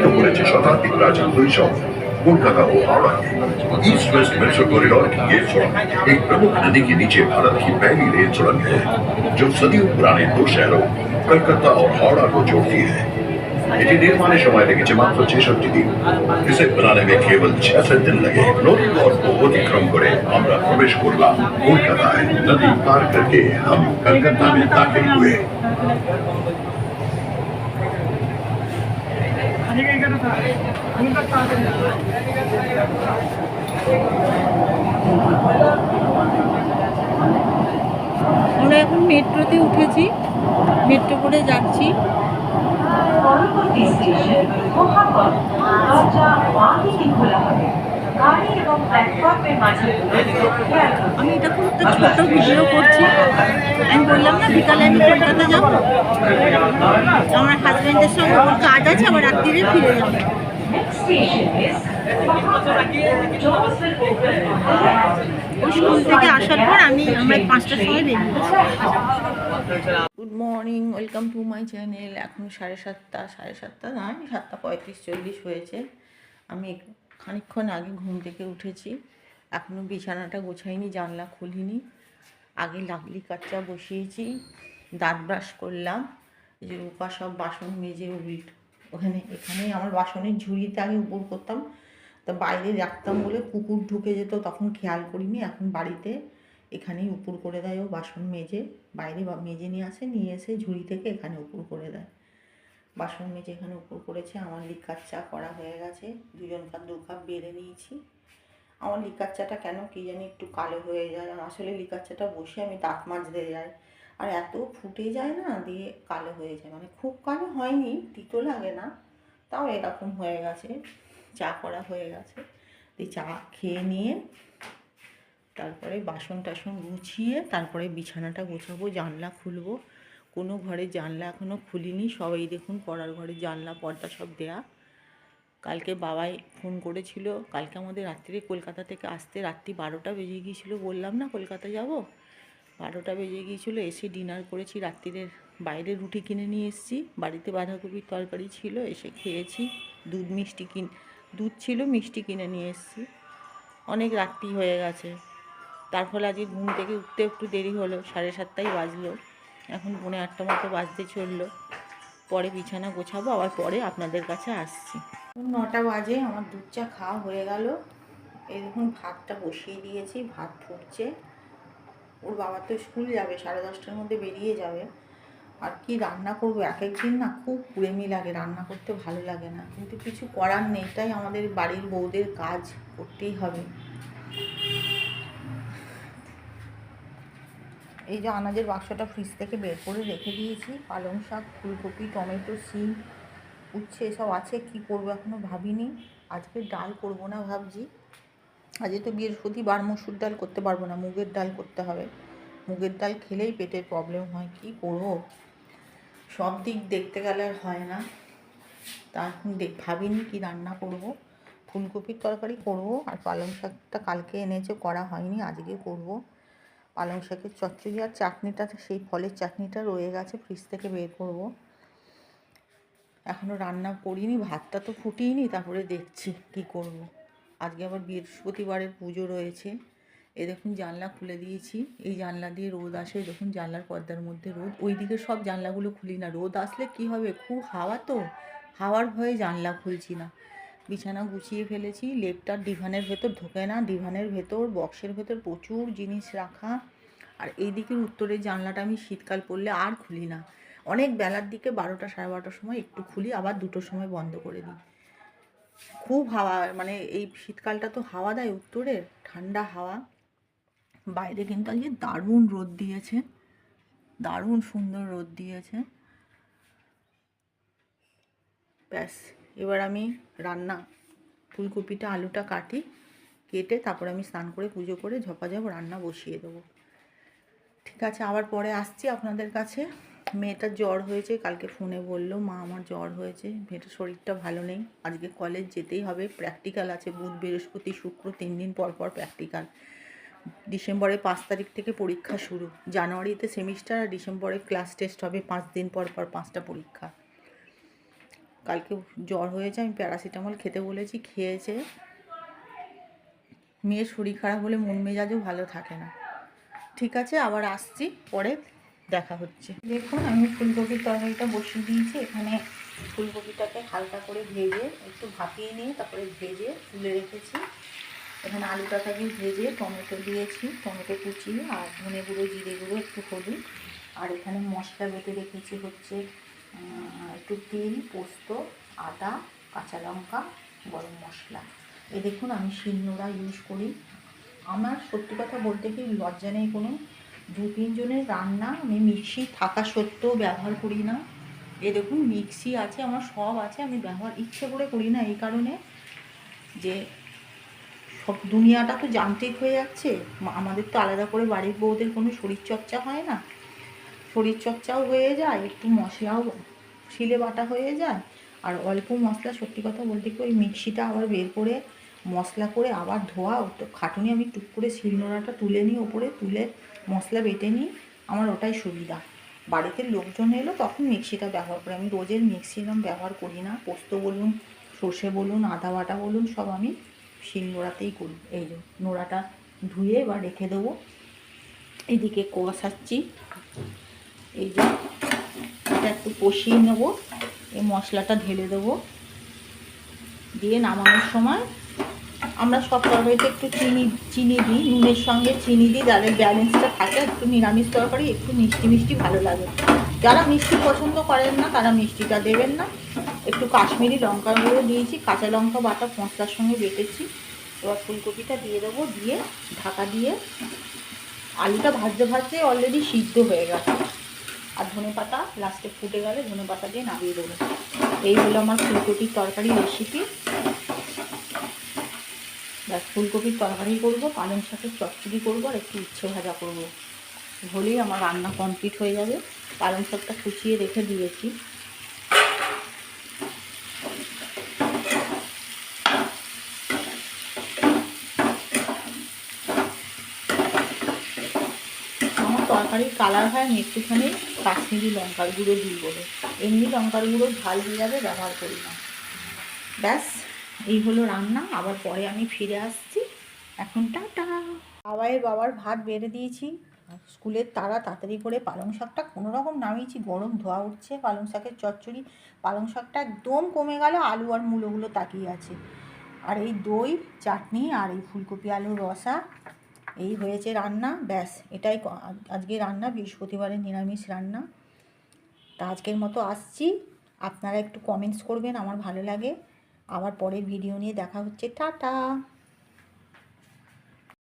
প্রভাবিত করেছে শতাব্দীর প্রাচীন শৈশব কলকাতা ও Howrah east west metro corridor की ये सुरंग एक प्रमुख नदी के नीचे भारत की पहली रेल सुरंग है जो सदियों पुराने दो शहरों कलकत्ता और हावड़ा को जोड़ती है এটি নির্মাণের সময় লেগেছে মাত্র ছেষট্টি দিন इसे बनाने में केवल छियासठ दिन लगे नदी और को अतिक्रम করে আমরা প্রবেশ করলাম কলকাতায় নদী পার करके हम कलकत्ता में दाखिल हुए আমরা এখন মেট্রোতে উঠেছি। মেট্রো করে যাচ্ছি। পরবর্তী স্টেশন খোলা হবে। আমি এটা খুব একটা ছোট ভিডিও করছি। আমি বললাম না বিকালে আমি কলকাতা যাব। আমার হাজব্যান্ডের সঙ্গে ওর কাজ আছে আবার রাত্রিরে ফিরে যাব। স্কুল থেকে আসার পর আমি আমরা পাঁচটার সময় বেরিয়েছি good morning welcome to my channel এখন সাড়ে সাতটা সাড়ে সাতটা না সাতটা পঁয়ত্রিশ চল্লিশ হয়েছে। আমি খানিকক্ষণ আগে ঘুম থেকে উঠেছি। এখনও বিছানাটা গোছাইনি, জানলা খুলিনি। আগে লাগলি কাচ্চা বসিয়েছি, দাঁত ব্রাশ করলাম। এই যে রূপা সব বাসন মেজে উল্ট ওখানে এখানে আমার বাসনের ঝুড়িতে আগে উপর করতাম। তা বাইরে রাখতাম বলে কুকুর ঢুকে যেত, তখন খেয়াল করিনি। এখন বাড়িতে এখানেই উপর করে দেয় ও বাসন মেজে। বাইরে মেজে নিয়ে আসে, নিয়ে এসে ঝুড়ি থেকে এখানে উপর করে দেয়। বাসন মেজে এখানে উপর করেছে আমার লিকার চা করা হয়ে গেছে। দুজনকার দু কাপ বেড়ে নিয়েছি। আমার লিকার চাটা কেন কি জানি একটু কালো হয়ে যায়। আসলে লিকার চাটা বসে আমি দাঁত মাজতে যাই। আর এত ফুটে যায় না দিয়ে কালো হয়ে যায়। মানে খুব কালো হয়নি, তিতো লাগে না। তাও এরকম হয়ে গেছে। চা করা হয়ে গেছে। দিয়ে চা খেয়ে নিয়ে তারপরে বাসন টাসন গুছিয়ে তারপরে বিছানাটা গোছাবো, জানলা খুলবো। কোনো ঘরে জানলা এখনও খুলিনি। সবাই দেখুন পড়ার ঘরে জানলা, পর্দা সব দেয়া। কালকে বাবাই ফোন করেছিল, কালকে আমাদের রাত্রিরে কলকাতা থেকে আসতে রাত্রি বারোটা বেজে গিয়েছিল। বললাম, না, কলকাতা যাব? বারোটা বেজে গিয়েছিল, এসে ডিনার করেছি, রাত্রিরের বাইরে রুটি কিনে নিয়ে এসেছি। বাড়িতে বাঁধাকপির তরকারি ছিল, এসে খেয়েছি। দুধ মিষ্টি কিন, দুধ ছিল, মিষ্টি কিনে নিয়ে এসেছি। অনেক রাত্রি হয়ে গেছে। তার ফলে আজকে ঘুম থেকে উঠতে একটু দেরি হলো, সাড়ে সাতটাই বাজলো। এখন পৌনে আটটা মতো বাজতে চলল। পরে বিছানা গোছাবো, আবার পরে আপনাদের কাছে আসছি। নটা বাজে, আমার দুধ চা খাওয়া হয়ে গেল। এই দেখুন, ভাতটা বসিয়ে দিয়েছি, ভাত ফুটছে। ওর বাবা তো স্কুল যাবে, সাড়ে দশটার মধ্যে বেরিয়ে যাবে। আর কি রান্না করব, এক একদিন না খুব কুড়েমি লাগে, রান্না করতে ভালো লাগে না। কিন্তু কিছু করার নেই তাই আমাদের বাড়ির বউদের কাজ, করতেই হবে। এই যে আনাজের বাক্সটা ফ্রিজ থেকে বের করে রেখে দিয়েছি। পালং শাক, ফুলকপি, টমেটো সিম উচ্ছে এসব আছে, কি করব এখনও ভাবিনি। আজকে ডাল করব না ভাবছি। আজকে তো বৃহস্পতিবার, মসুর ডাল করতে পারব না, মুগের ডাল করতে হবে। মুগের ডাল খেলেই পেটের প্রবলেম হয়, কি করব? সব দিক দেখতে গেলে আর হয় না। তা এখন দেখ ভাবিনি কি রান্না করব। ফুলকপির তরকারি করব, আর পালং শাকটা কালকে এনেছে, করা হয়নি, আজকে করব। পালং শাকের চচ্চড়ি আর চাটনিটা, সেই ফলের চাটনিটা রয়ে গেছে ফ্রিজ থেকে বের করব। এখনও রান্না করিনি, ভাতটা তো ফুটিয়েনি তারপরে দেখছি কি করব। আজকে আবার বৃহস্পতিবারের পুজো রয়েছে। এ দেখুন জানলা খুলে দিয়েছি, এই জানলা দিয়ে রোদ আসে দেখুন জানলার পর্দার মধ্যে রোদ। ওই দিকে সব জানলাগুলো খুলি না, রোদ আসলে কি হবে? খুব হাওয়া তো, হাওয়ার ভয়ে জানলা খুলছি না। বিছানা গুছিয়ে ফেলেছি। লেপটার ডিভানের ভেতর ঢোকে না। ডিভানের ভেতর, বক্সের ভেতর প্রচুর জিনিস রাখা। আর এই দিকের উত্তরের জানলাটা আমি শীতকাল পড়লে আর খুলি না। অনেক বেলার দিকে বারোটা সাড়ে বারোটার সময় একটু খুলি, আবার দুটোর সময় বন্ধ করে দিই। খুব হাওয়া মানে এই শীতকালটা তো হাওয়া দেয় উত্তরে ঠান্ডা হাওয়া। বাইরে কিন্তু আজকে দারুণ রোদ দিয়েছে। দারুণ সুন্দর রোদ দিয়েছে। ব্যাস। এবার আমি রান্না, ফুলকপিটা, আলুটা কাটি, কেটে তারপর আমি স্নান করে পুজো করে ঝপাঝপ রান্না বসিয়ে দেবো। ঠিক আছে, আবার পরে আসছি আপনাদের কাছে। মেয়েটার জ্বর হয়েছে, কালকে ফোনে বলল, মা, আমার জ্বর হয়েছে মেয়েটার শরীরটা ভালো নেই, আজকে কলেজ যেতেই হবে প্র্যাকটিক্যাল আছে, বুধ, বৃহস্পতি, শুক্র, তিন দিন পর পর প্র্যাকটিক্যাল ডিসেম্বরের পাঁচ তারিখ থেকে পরীক্ষা শুরু, জানুয়ারিতে সেমিস্টার আর ডিসেম্বরে ক্লাস টেস্ট হবে, পাঁচ দিন পর পর পাঁচটা পরীক্ষা। কালকে জ্বর হয়েছে, আমি প্যারাসিটামল খেতে বলেছি, খেয়েছে। মেয়ের শরীর খারাপ হলে মন মেজাজও ভালো থাকে না। ঠিক আছে, আবার আসছি, পরে দেখা হচ্ছে। দেখুন, আমি ফুলকপির তরকারিটা বসিয়ে দিয়েছি, এখানে ফুলকপিটাকে হালকা করে ভেজে, একটু ভাপিয়ে নিয়ে তারপরে ভেজে তুলে রেখেছি। এখানে আলুটাকে ভেজে টমেটো দিয়েছি, টমেটো কুচি আর ধনে গুঁড়ো জিরে গুঁড়ো একটু হলুদ। আর এখানে মশলা বেটে রেখেছি হচ্ছে একটু তেল, পোস্ত, আদা, কাঁচা লঙ্কা, গরম মশলা। এ দেখুন, আমি শিলনোড়া ইউজ করি। আমার সত্যি কথা বলতে কি, লজ্জা নেই কোনো। দু তিনজনের রান্না আমি মিক্সি থাকা সত্ত্বেও ব্যবহার করি না। এ দেখুন, মিক্সি আছে, আমার সব আছে, আমি ব্যবহার ইচ্ছে করে করি না এই কারণে। যে সব দুনিয়াটা তো যান্ত্রিক হয়ে যাচ্ছে। আমাদের তো আলাদা করে বাড়ির বউদের কোনো শরীরচর্চা হয় না। শরীরচর্চাও হয়ে যায়, একটু মশলাও শিলে বাটা হয়ে যায়, আর অল্প মশলা সত্যি কথা বলতে কি ওই মিক্সিটা আবার বের করে মশলা করে আবার ধোয়া তো খাটুনি আমি টুক করে শিলনোড়াটা তুলে নিই, ওপরে তুলে মশলা বেটে নিই, আমার ওটাই সুবিধা। বাড়িতে লোকজন এলো তখন মিক্সিটা ব্যবহার করি। আমি রোজের মিক্সি এরকম ব্যবহার করি না, পোস্ত বলুন, সর্ষে বলুন, আদা বাটা বলুন, সব আমি শিল নোড়াতেই করি। এই যে নোড়াটা ধুয়ে বা রেখে দেবো। এদিকে কষাচ্ছি এই যে, এটা একটু কষিয়ে নেব। এই মশলাটা ঢেলে দেবো। দিয়ে নামানোর সময় আমরা সব তরকারিতে একটু চিনি চিনি দিই, নুনের সঙ্গে চিনি দিই যাদের ব্যালেন্সটা থাকে, একটু নিরামিষ তরকারি, একটু মিষ্টি মিষ্টি ভালো লাগে। যারা মিষ্টি পছন্দ করেন না, তারা মিষ্টিটা দেবেন না। একটু কাশ্মীরি লঙ্কা গুঁড়ো দিয়েছি, কাঁচা লঙ্কা বাটা মশলার সঙ্গে বেটেছি। এবার ফুলকপিটা দিয়ে দেবো, দিয়ে ঢাকা দিয়ে আলুটা ভাজতে ভাজতে অলরেডি সিদ্ধ হয়ে গেছে। আর ধনে পাতা লাস্টে ফুটে গেলে ধনে পাতা দিয়ে নামিয়ে দেবো। এই হলো আমার ফুলকপির তরকারি রেসিপি ব্যাস, ফুলকপির তরকারি করব, পালং শাকের চচ্চড়ি করব আর একটু উচ্ছে ভাজা করব। হলেই আমার রান্না কমপ্লিট হয়ে যাবে। পালং শাকটা কুচিয়ে রেখে দিয়েছি আমার তরকারির কালার হয় আমি একটুখানি কাশ্মীরি লঙ্কার গুঁড়ো দিই বলে। এমনি লঙ্কার গুঁড়ো ঝাল হয়ে যাবে, ব্যবহার করি না। ব্যাস, এই হলো রান্না। আবার পরে আমি ফিরে আসছি। এখন টাটা। বাবাইয়ের বাবার ভাত বেড়ে দিয়েছি। স্কুলের তারা তাড়াতাড়ি করে পালং শাকটা কোনো রকম নামিয়েছি। গরম ধোয়া উঠছে, পালং শাকের চচ্চড়ি। পালং শাকটা একদম কমে গেল, আলু আর মূলোগুলো তাকিয়ে আছে। আর এই দই, চাটনি আর এই ফুলকপি আলুর রসা। এই হয়েছে রান্না, ব্যাস, এটাই আজকে রান্না, বৃহস্পতিবারের নিরামিষ রান্না। তা আজকের মতো আসছি। আপনারা একটু কমেন্টস করবেন, আমার ভালো লাগে। আবার পরের ভিডিও নিয়ে দেখা হচ্ছে। টাটা!